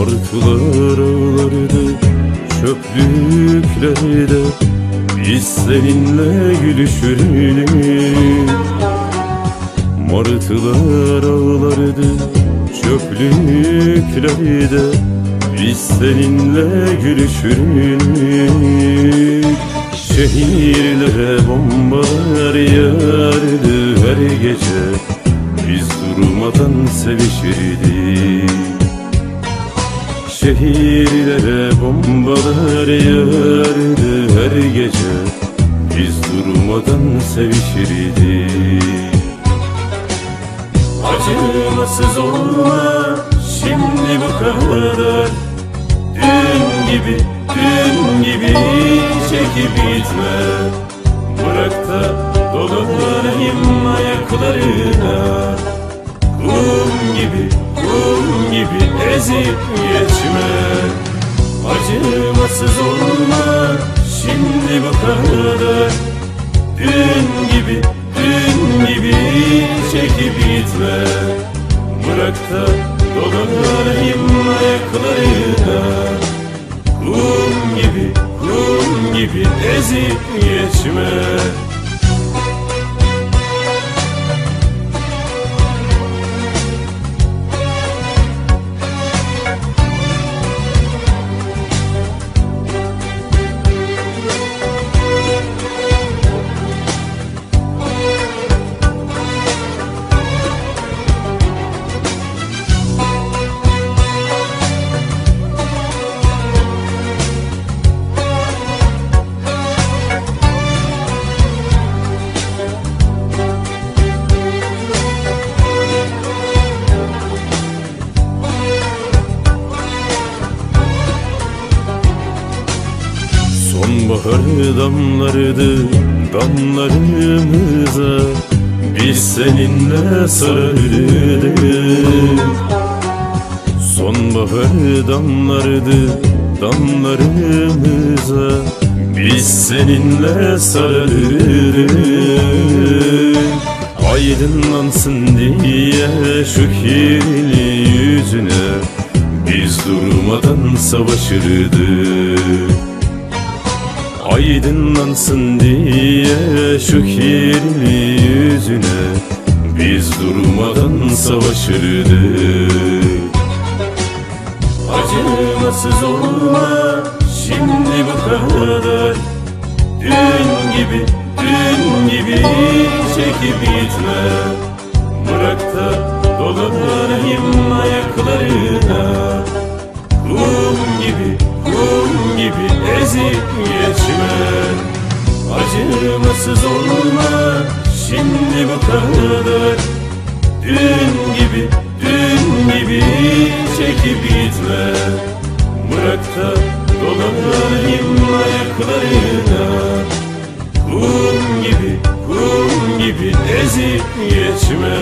Şarkılar ağlardı çöplüklerde Biz seninle gülüşürüz Martılar ağlardı çöplüklerde Biz seninle gülüşürüz Şehirlere bombalar yağardı her gece Biz durmadan sevişirdik. Şehirlere bombalar yağardı her gece. Biz durmadan sevişirdik. Acımasız olma şimdi bu kadar. Dün gibi, dün gibi çekip gitme. Bırak da dolanayım ayaklarına gibi ezip geçme. Acımasız olma şimdi bu kadar Dün gibi, dün gibi çekip gitme. Bırak da dolanayım ayaklarına Kum gibi, kum gibi ezip geçme Sonbahar damlardı damlarımıza Biz seninle sarıldık Sonbahar damlardı damlarımıza Biz seninle sarıldık Aydınlansın diye şu kirli yüzüne Biz durmadan savaşırdık Aydınlansın diye şu kirli yüzüne. Biz durmadan savaşırdık. Acımasız olma şimdi bu kadar Dün gibi, dün gibi çekip gitme. Bırak da dolanayım ayaklarına. Kum gibi, kum gibi ezip geçme Acımasız olma şimdi bu kadar Dün gibi, dün gibi çekip gitme. Bırak da dolanayım ayaklarına Kum gibi, kum gibi ezip geçme